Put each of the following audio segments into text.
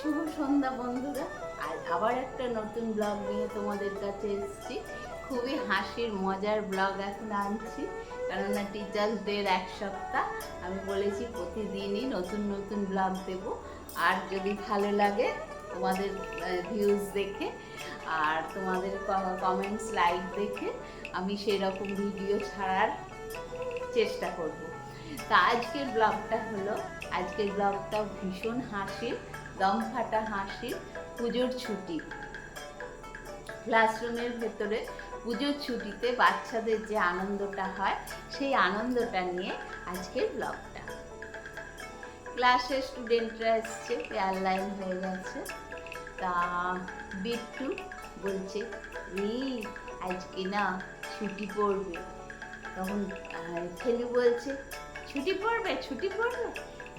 শুভ সন্ধ্যা বন্ধুরা। আর আবার একটা নতুন ব্লগ নিয়ে তোমাদের কাছে এসেছি। খুবই হাসির, মজার ব্লগ এখন আনছি। কেননা টিচার্স ডের এক সপ্তাহ। আমি বলেছি প্রতিদিনই নতুন নতুন ব্লগ দেব। আর যদি ভালো লাগে তোমাদের ভিউজ দেখে আর তোমাদের কমেন্টস লাইক দেখে আমি সেই রকম ভিডিও ছাড়ার চেষ্টা করব। তা আজকের ব্লগটা হলো, আজকের ব্লগটা ভীষণ হাসির। দম ফাটা হাসির পুজোর ছুটি। ক্লাসরুমের ভেতরে পুজোর ছুটিতে বাচ্চাদের যে আনন্দটা হয়, সেই আনন্দটা নিয়ে আজকের ব্লগটা। ক্লাসে স্টুডেন্টরা এসছে পেয়ার লাইন হয়ে গেছে। তা বিট্টু বলছে আজকে না ছুটি পড়বে। তখন ছেলে বলছে, ছুটি পড়বে ছুটি পড়বে?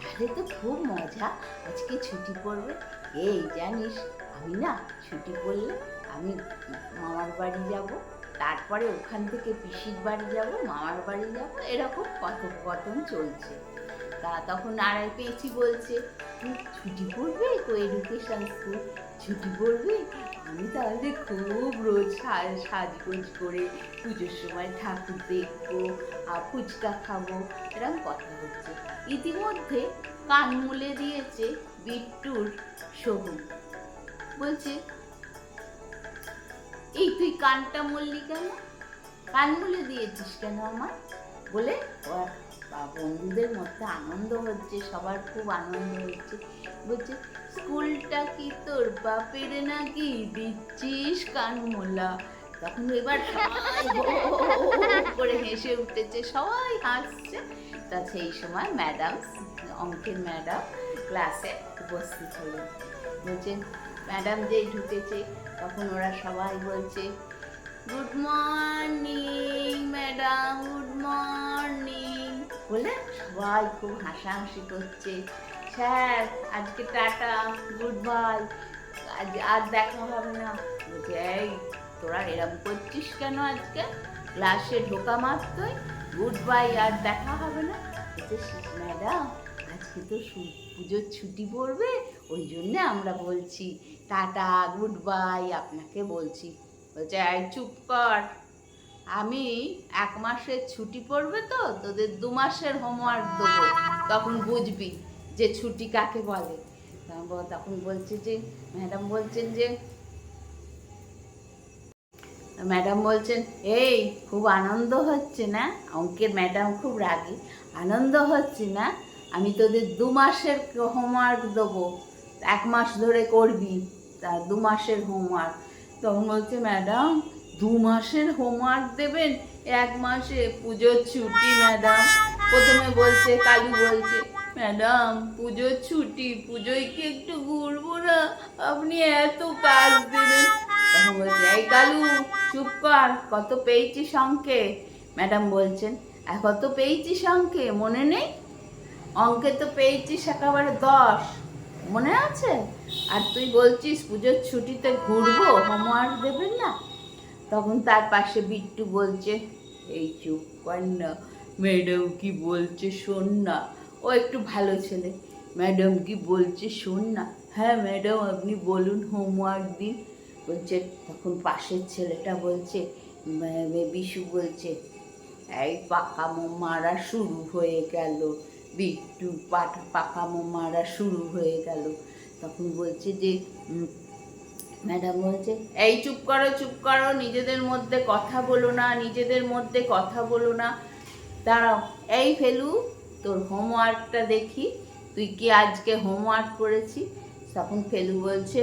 তাহলে তো খুব মজা। আজকে ছুটি পড়বে। এই জানিস, আমি না ছুটি পড়লে আমি মামার বাড়ি যাব। তারপরে ওখান থেকে পিসির বাড়ি যাব, মামার বাড়ি যাব। এরকম কথোপকথন চলছে। তা তখন আড়াই পেয়েছি বলছে "তুই ছুটি পড়বে কো এডুকেশন স্কুল ছুটি পড়বে? আমি তাহলে খুব রোজ সাজগোজ করে পুজোর সময় ঠাকুর দেখব আর ফুচকা খাব। এরকম কথা হচ্ছে। ইতিমধ্যে কান মুলে দিয়েছে বিট্টুর সবু বলছে, এই তুই কানটা মরলি কেন? কান মুলে দিয়েছিস কেন আমার বলে বন্ধুদের মধ্যে আনন্দ হচ্ছে, সবার খুব আনন্দ হচ্ছে। বলছে, স্কুলটা কি তোর বাপের নাকি? দিচ্ছিস কান মোলা? তখন এবার করে হেসে উঠেছে, সবাই হাসছে। তা সেই সময় ম্যাডাম অঙ্কের ম্যাডাম ক্লাসে উপস্থিত হলেন বলছে ম্যাডাম যেই ঢুকেছে, তখন ওরা সবাই বলছে good morning madam good morning বলে সবাই খুব হাসাহাসি করছে। স্যার আজকে টাটা গুড বাই আজ আর দেখা হবে না। বলছে, এই, তোরা এরম করছিস কেন আজকে? ক্লাসে ঢোকা মাত্রই গুড বাই, আর দেখা হবে না। বলছে ম্যাডাম, আজকে তো পুজোর ছুটি পড়বে, ওই জন্য আমরা বলছি, টাটা, গুড বাই, আপনাকে বলছি। বলছে, এই চুপ কর। আমি এক মাসের ছুটি পড়বে তো, তোদের দু মাসের হোমওয়ার্ক দেবো। তখন বুঝবি যে ছুটি কাকে বলে? তখন বলছে যে, ম্যাডাম বলছেন যে ম্যাডাম বলছেন, এই, খুব আনন্দ হচ্ছে না? অঙ্কের ম্যাডাম খুব রাগী, আনন্দ হচ্ছে না? আমি তোদের দু মাসের হোমওয়ার্ক দেবো। এক মাস ধরে করবি, তা দু মাসের হোমওয়ার্ক তখন বলছে, ম্যাডাম, দু মাসের হোমওয়ার্ক দেবেন? এক মাসে পুজোর ছুটি, ম্যাডাম। প্রথমে বলছে, কালু বলছে, ম্যাডাম, পুজোর ছুটি, পুজোয় কি একটু ঘুরবো না? আপনি এত কাজ দেবেন। তখন বলছে, এই কালু, চুপ কর, কত পেয়েছিস অঙ্কে ম্যাডাম বলছেন, "আর কত পেয়েছিস অঙ্কে মনে নেই? অঙ্কে তো পেয়েছিস একেবারে দশ, মনে আছে? আর তুই বলছিস পুজোর ছুটিতে ঘুরবো, হোমওয়ার্ক দেবেন না? তখন তার পাশে বিট্টু বলছে, এই চুপ কর না, ম্যাডাম কি বলছে শোন না। ও একটু ভালো ছেলে, ম্যাডাম কি বলছে শোন না? হ্যাঁ ম্যাডাম, আপনি বলুন, হোমওয়ার্ক দিন। বলছে, তখন পাশের ছেলেটা বলছে বিশু বলছে, এই পাকামো মারা শুরু হয়ে গেল, বিট্টু পাটা পাকামো মারা শুরু হয়ে গেল। তখন বলছে যে ম্যাডাম বলছে, এই চুপ করো চুপ করো, নিজেদের মধ্যে কথা বলো না, নিজেদের মধ্যে কথা বলো না। দাঁড়াও, এই ফেলু, তোর হোমওয়ার্কটা দেখি, তুই কি আজকে হোমওয়ার্ক করেছি তখন ফেলু বলছে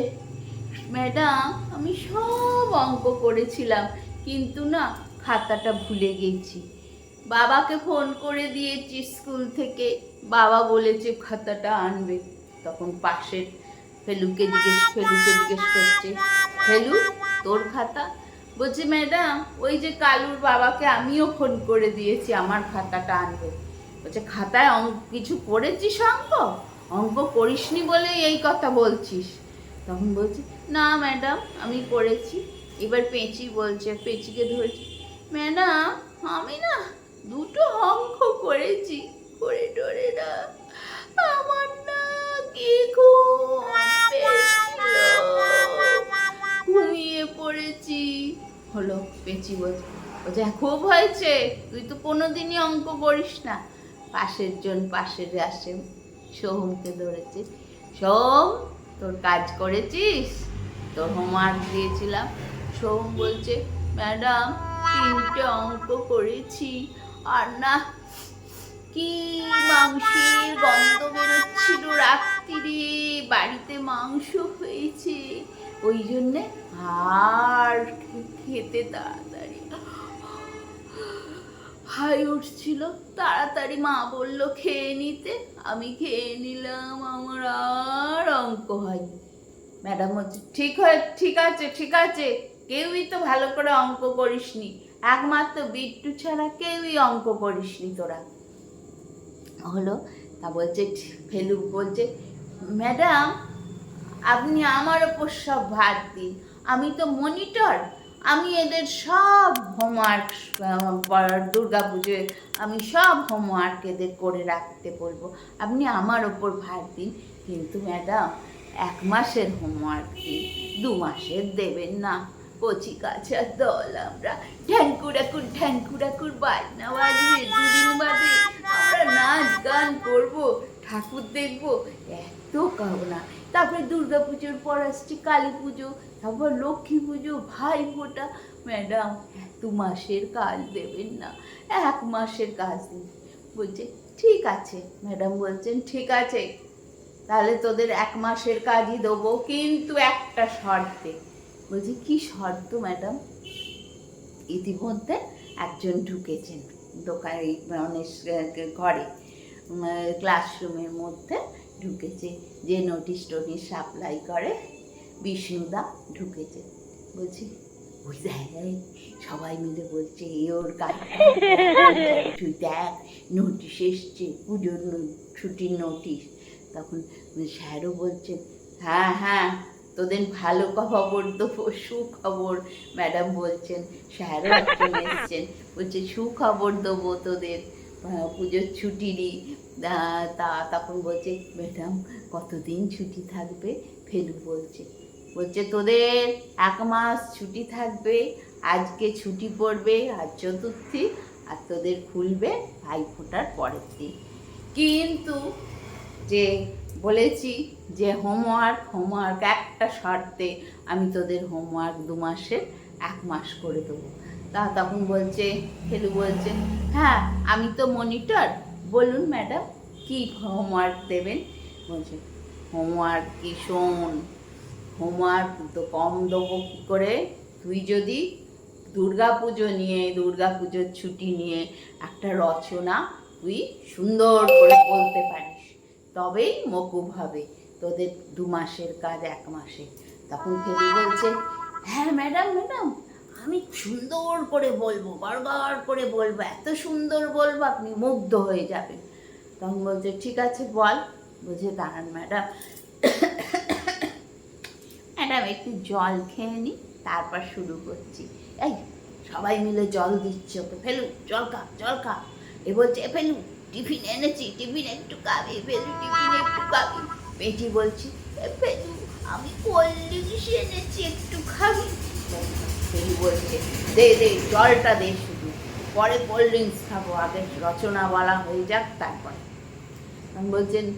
ম্যাডাম, আমি সব অঙ্ক করেছিলাম, কিন্তু না, খাতাটা ভুলে গেছি। বাবাকে ফোন করে দিয়েছি স্কুল থেকে, বাবা বলেছে খাতাটা আনবে। তখন পাশের ফেলুকে জিজ্ঞেস ফেলুকে জিজ্ঞেস করছে, ফেলু, তোর খাতা? বলছে, ম্যাডাম, ওই যে কালুর বাবাকে আমিও ফোন করে দিয়েছি, আমার খাতাটা আনবে। বলছে, খাতায় অঙ্ক কিছু করেছিস অঙ্ক? অঙ্ক করিসনি বলে এই কথা বলছিস? তখন বলছে না ম্যাডাম আমি করেছি। এবার পেঁচি বলছে, পেঁচিকে ধরছি। ম্যাডাম আমি না দুটো অঙ্ক করেছি। করে ডরে না, আমার না কি ঘুমিয়ে পড়েছি। হলো, পেঁচি বলছে বলছে খুব হয়েছে, তুই তো কোনো দিনই অঙ্ক করিস না। পাশের জন পাশের আসে সোহমকে ধরেছে। সোহম তোর কাজ করেছিস? তোর হোমওয়ার্ক দিয়েছিলাম। সোহম বলছে ম্যাডাম তিনটে অঙ্ক করেছি, আর না, কি মাংসের গন্ধ বেরোচ্ছিল রাত্রিরে, বাড়িতে মাংস হয়েছে। ওই জন্যে আর খেতে তাড়াতাড়ি হাই উঠছিল। তাড়াতাড়ি মা বলল, খেয়ে নিতে? আমি খেয়ে নিলাম, আমার আর অঙ্ক হয়নি। ম্যাডাম হচ্ছে ঠিক হয়ে, ঠিক আছে ঠিক আছে, কেউই তো ভালো করে অঙ্ক করিসনি। একমাত্র বিট্টু ছাড়া কেউই অঙ্ক করিসনি তোরা। হলো, তা বলছে ফেলু বলছে, ম্যাডাম, আপনি আমার ওপর সব ভার দিন। আমি তো মনিটর, আমি এদের সব হোমওয়ার্ক দুর্গা পুজোয় আমি সব হোমওয়ার্ক এদের করে রাখতে বলব। আপনি আমার ওপর ভার দিন। কিন্তু ম্যাডাম এক মাসের হোমওয়ার্ক দিন দু মাসের দেবেন না। কচি কাছার দল আমরা। ঢ্যাঙ্কুড়াকুর ঢ্যাঙ্কুড়াকুর বাজনা বাজবে, দুদিন বাদে আমরা নাচ গান করব, ঠাকুর দেখব। এত কামনা। তারপরে দুর্গা পুজোর পর আসছে কালী পুজো, তারপর লক্ষ্মী পুজো, ভাই ফোঁটা। ম্যাডাম দু মাসের কাজ দেবেন না। এক মাসের কাজ দিন বলছে, ঠিক আছে। ম্যাডাম বলছেন, ঠিক আছে। তাহলে তোদের এক মাসের কাজই দেবো, কিন্তু একটা শর্তে। বলছি, কি শর্ত, ম্যাডাম? ইতিমধ্যে একজন ঢুকেছেন দোকানে স- ঘরে ক্লাসরুমের মধ্যে ঢুকেছে, যে নোটিশ টোটিশ সাপ্লাই করে, বিষ্ণুদা ঢুকেছে। বলছি, ওই দেখ সবাই মিলে বলছে, এ ওর কাজ। দেখ, নোটিশ এসছে, পুজোর ছুটির নোটিশ। তখন স্যারও বলছেন হ্যাঁ হ্যাঁ তোদের ভালো খবর দেবো সুখবর। ম্যাডাম বলছেন, স্যারও একজন এসছেন, বলছে, সুখবর দেবো তোদের পুজোর ছুটিরই। তা তখন বলছে, ম্যাডাম, কতদিন ছুটি থাকবে? ফেলু বলছে বলছে, তোদের এক মাস ছুটি থাকবে, আজকে ছুটি পড়বে আর চতুর্থী, আর তোদের খুলবে ভাইফোঁটার পরের দিন। কিন্তু যে বলেছি যে হোমওয়ার্ক হোমওয়ার্ক একটা শর্তে আমি তোদের হোমওয়ার্ক দু মাসের এক মাস করে দেবো। তা তখন বলছে, ফেলু বলছে হ্যাঁ আমি তো মনিটর বলুন ম্যাডাম কী হোমওয়ার্ক দেবেন? বলছে হোমওয়ার্ক কি শোন হোমওয়ার্ক তো কম দেবো কী করে? তুই যদি দুর্গা পুজো নিয়ে দুর্গা পুজোর ছুটি নিয়ে একটা রচনা তুই সুন্দর করে বলতে পারিস। তবেই মকুব হবে। তোদের দু মাসের কাজ এক মাসে। তখন ফেরি বলছে হ্যাঁ ম্যাডাম ম্যাডাম, আমি সুন্দর করে বলব, বারবার করে বলব, এত সুন্দর বলব, আপনি মুগ্ধ হয়ে যাবেন। তখন বলছে, ঠিক আছে, বল। বুঝে দাঁড়ান, ম্যাডাম। ম্যাডাম, একটু জল খেয়ে নি, তারপর শুরু করছি। এই, সবাই মিলে জল দিচ্ছে ওকে ফেলু, জল খা জল খা। এ বলছে, "এ ফেলু টিফিন এনেছি, টিফিন একটু খাবি ফেলু টিফিন একটু খাবি। পেটি বলছি, "এ ফেলু আমি কোল্ড ড্রিঙ্কস এনেছি, একটু খাবি। ফেলু বলছে, দে দে, জলটা দে শুধু। পরে কোল্ড ড্রিঙ্কস খাব, আগে রচনা বলা হয়ে যাক, তারপরে। বলছেন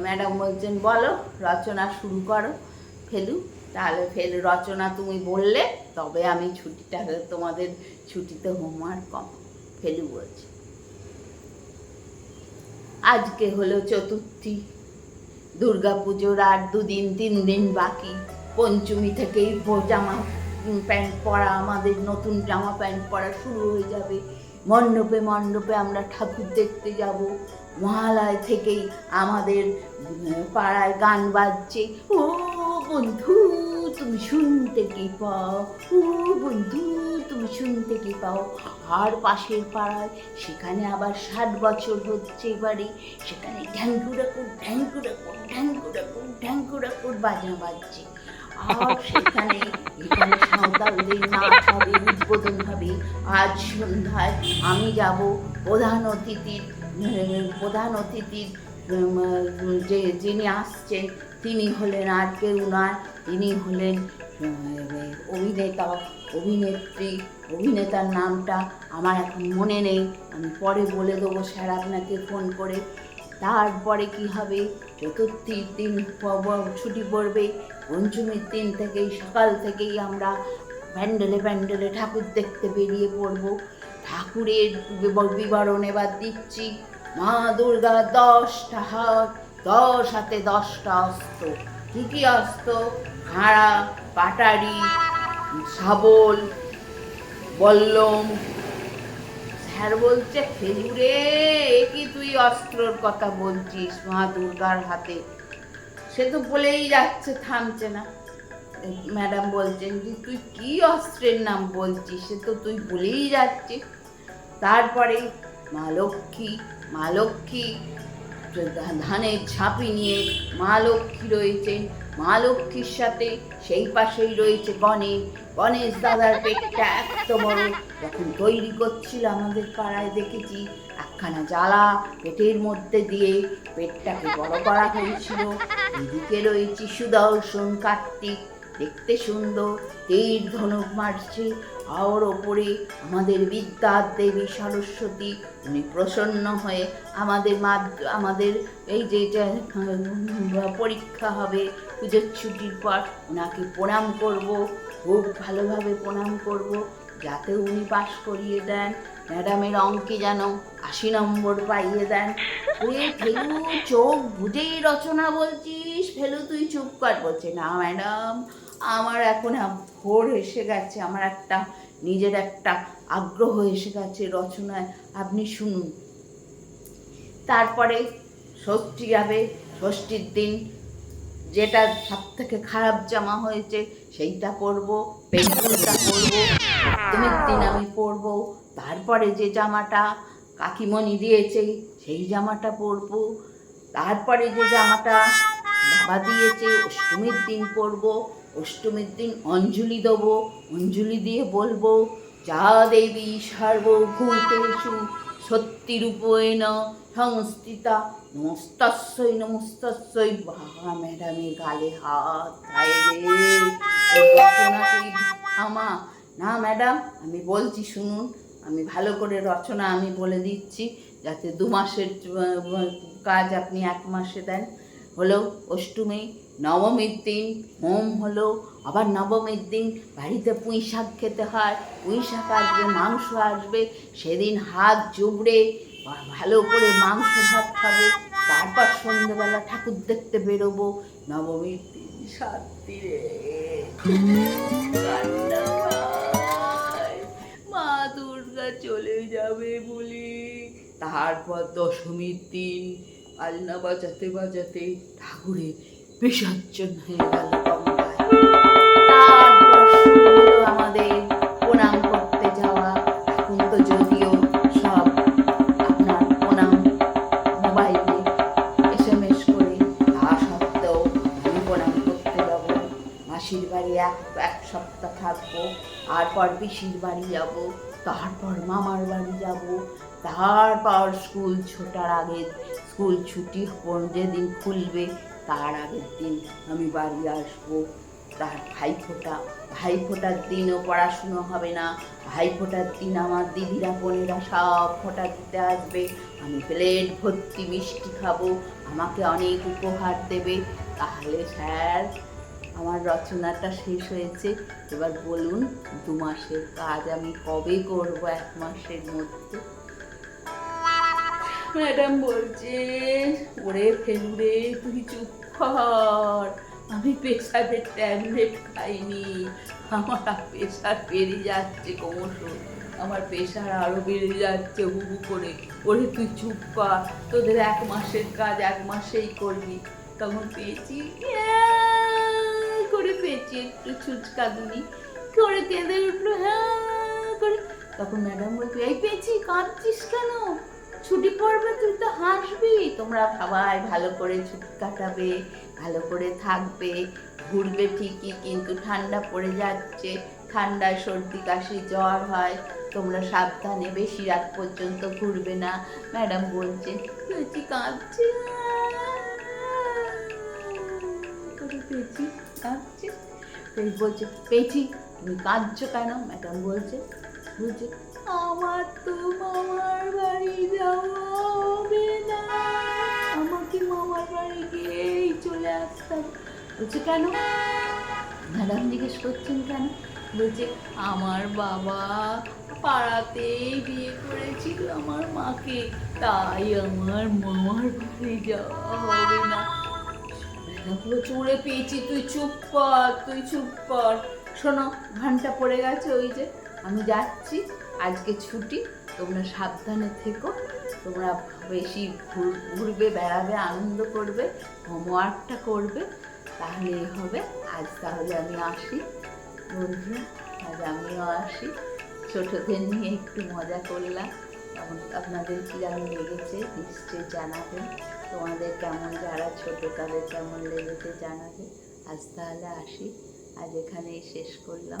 ম্যাডাম বলছেন, বলো, রচনা শুরু করো। ফেলু, তাহলে ফেল, রচনা তুমি বললে, তবে আমি ছুটিটা, তোমাদের ছুটিতে হোমওয়ার্ক কম, ফেলু বলছে। আজকে হলো চতুর্থী। দুর্গা পুজোর আর দুদিন, তিন দিন বাকি। পঞ্চমী থেকেই জামা প্যান্ট পরা, আমাদের নতুন জামা প্যান্ট পরা শুরু হয়ে যাবে। মণ্ডপে মণ্ডপে আমরা ঠাকুর দেখতে যাব। মহালয় থেকেই আমাদের পাড়ায় গান বাজছে। ও বন্ধু! তুমি শুনতে কি পাও? ও বন্ধু, তুমি শুনতে কি পাও? আর পাশের পাড়ায়, সেখানে আবার ষাট বছর হচ্ছে এবারে। সেখানে ঢ্যাঙ্কুড়াকুর ঢ্যাঙ্কুড়াকুর ঢ্যাঙ্কুড়াকুর ঢ্যাঙ্কুড়াকুর বাজনা বাজছে। আর সেখানে, এখানে সাঁওতালদের নাচ হবে উদ্বোধন হবে। আজ সন্ধ্যায় আমি যাব প্রধান অতিথির প্রধান অতিথির যে, যিনি আসছেন তিনি হলেন আর কেউ নয় তিনি হলেন অভিনেতা অভিনেত্রী, অভিনেতার নামটা আমার এখন মনে নেই। আমি পরে বলে দেবো স্যার আপনাকে ফোন করে। তারপরে কি হবে? চতুর্থীর দিন ছুটি পড়বে। পঞ্চমীর দিন থেকেই, সকাল থেকেই আমরা প্যান্ডেলে প্যান্ডেলে ঠাকুর দেখতে বেরিয়ে পড়ব। ঠাকুরের বিবরণ এবার দিচ্ছি। মা দুর্গা দশটা হাত দশ হাতে দশটা অস্ত্র কী কী অস্ত্র হাড়া, পাটারি, শাবল, বল্লম। স্যার বলছে, খেজুরে কি তুই অস্ত্রর কথা বলছিস মা দুর্গার হাতে? সে তো বলেই যাচ্ছে, থামছে না। ম্যাডাম বলছেন যে, তুই কি অস্ত্রের নাম বলছিস? সে তো তুই বলেই যাচ্ছিস তারপরে, মা লক্ষ্মী মা লক্ষ্মী ধানের ঝাঁপি নিয়ে মা লক্ষ্মী রয়েছে। মা লক্ষ্মীর সাথে সেই পাশেই রয়েছে গণেশ। গণেশ দাদার পেটটা এত বড়। যখন তৈরি করছিল আমাদের পাড়ায় দেখেছি, একখানা জ্বালা পেটের মধ্যে দিয়ে পেটটাকে বড় করা হয়েছিল। এদিকে রয়েছে সুদর্শন কার্তিক। দেখতে সুন্দর, তীর ধনুক মারছে। আর ওপরে আমাদের বিদ্যার দেবী সরস্বতী, উনি প্রসন্ন হয়ে আমাদের আমাদের এই যে পরীক্ষা হবে, পুজোর ছুটির পর ওনাকে প্রণাম করব, খুব ভালোভাবে প্রণাম করব, যাতে উনি পাশ করিয়ে দেন। ম্যাডামের অঙ্কে যেন আশি নম্বর পাইয়ে দেন। ফেলু, চোখ বুঝেই রচনা বলছিস, ফেলু তুই চুপ কর। বলছে, না, ম্যাডাম আমার এখন ভোর এসে গেছে, আমার একটা, নিজের একটা আগ্রহ এসে গেছে রচনায়, আপনি শুনুন। তারপরে ষষ্ঠী যাবে, ষষ্ঠীর দিন যেটা সব থেকে খারাপ জামা হয়েছে সেইটা পরবো, পেন্সিলটা পরবো দিন আমি পরবো, তারপরে যে জামাটা কাকিমণি দিয়েছে সেই জামাটা পরবো, তারপরে যে জামাটা বাবা দিয়েছে অষ্টমীর দিন পরবো অষ্টমীর দিন অঞ্জলি দেবো, অঞ্জলি দিয়ে বলব, যা দেবী সর্বভূতেষু সত্যিরূপেণ সংস্থিতা নমস্তস্যই নমস্তস্যই বাবা ম্যাডামের গালে হাত তুই না, ম্যাডাম, আমি বলছি, শুনুন, আমি ভালো করে রচনা আমি বলে দিচ্ছি, যাতে দু মাসের কাজ আপনি এক মাসে দেন। হলো অষ্টমী, নবমীর দিন, হোম হলো, আবার নবমীর দিন বাড়িতে পুঁই শাক খেতে হয়, পুঁই শাক আসবে, মাংস আসবে, সেদিন হাত জুবড়ে ভালো করে মাংস ভাত খাব, তারপর সন্ধ্যেবেলা ঠাকুর দেখতে বেরোবো, নবমীর দিন কান্না পায়। মা দুর্গা চলে যাবে বলি তারপর দশমীর দিন আলনা বাজাতে বাজাতে ঠাকুরের বিসর্জন হয়ে গেল আমাদের প্রণাম করতে যাওয়া। এখন তো যদিও সব আপনার প্রণাম মোবাইলে এস এম এস করে, তা সত্ত্বেও আমি প্রণাম করতে যাব। মাসির বাড়ি এক এক সপ্তাহ থাকব, তারপর পিসির বাড়ি যাব, তারপর মামার বাড়ি যাব তারপর স্কুল ছোটার আগে, স্কুল ছুটি কোন- যেদিন খুলবে, তার আগের দিন আমি বাড়ি আসব। তার ভাইফোঁটা, ভাইফোঁটার দিনও পড়াশুনো হবে না। ভাইফোঁটার দিন আমার দিদিরা, বোনেরা সব ফোঁটা দিতে আসবে। আমি প্লেট ভর্তি মিষ্টি খাব, আমাকে অনেক উপহার দেবে। তাহলে স্যার, আমার রচনাটা শেষ হয়েছে। এবার বলুন, দু মাসের কাজ আমি কবে করব এক মাসের মধ্যে? ম্যাডাম বলছে, ওরে ফেলুরে, তুই চুপ কর। আমি প্রেশারের ট্যাবলেট খাইনি। আমার প্রেশার বেড়ে যাচ্ছে ক্রমশ। আমার প্রেশার আরও বেড়ে যাচ্ছে হুহু করে। ওরে তুই চুপ কর। তোদের এক মাসের কাজ এক মাসেই করবি। তখন পেয়েছি "হ্যাঁ" করে পেয়েছি একটু ছুচকাদুনি করে কেঁদে উঠল হ্যাঁ করে। তখন ম্যাডাম বলতো এই পেয়েছি, কাঁদছিস কেন? ছুটি পড়বে, তুই তো হাসবি। তোমরা সবাই ভালো করে ছুটি কাটাবে, ভালো করে থাকবে, ঘুরবে ঠিকই, কিন্তু ঠান্ডা পড়ে যাচ্ছে, ঠান্ডায় সর্দি, কাশি, জ্বর হয়। তোমরা সাবধানে বেশি রাত পর্যন্ত ঘুরবে না, ম্যাডাম বলছে। পেয়েছি কাঁদছে পেয়েছি কাঁদছে? পেয়ে বলছে পেয়েছি তুমি কাঁদছো কেন? ম্যাডাম বলছে বলছে আমার তো মামার বাড়ি যাওয়া হবে না। আমাকে মামার বাড়ি গিয়েই চলে আসতাম বলছে, কেন? ম্যাডাম জিজ্ঞেস করছেন কেন? বলছে, আমার বাবা পাড়াতেই বিয়ে করেছিল আমার মাকে। তাই আমার মামার বাড়ি যাওয়া হবে না। চুড়ে পেয়েছি, তুই চুপ কর, তুই চুপ কর। শোনো ঘণ্টা পড়ে গেছে ওই যে। আমি যাচ্ছি। আজকে ছুটি, তোমরা সাবধানে থেকো, তোমরা বেশি ঘুর- ঘুরবে, বেড়াবে, আনন্দ করবে, হোমওয়ার্কটা করবে তাহলেই হবে। আজ তাহলে আমি আসি। বন্ধুরা আজ আমিও আসি। ছোটদের নিয়ে একটু মজা করলাম। আপনাদের কীরকম লেগেছে, নিশ্চয়ই জানাবেন। তোমাদের কেমন, যারা ছোট, তাদের কেমন লেগেছে জানাবে। আজ তাহলে আসি। আজ এখানেই শেষ করলাম।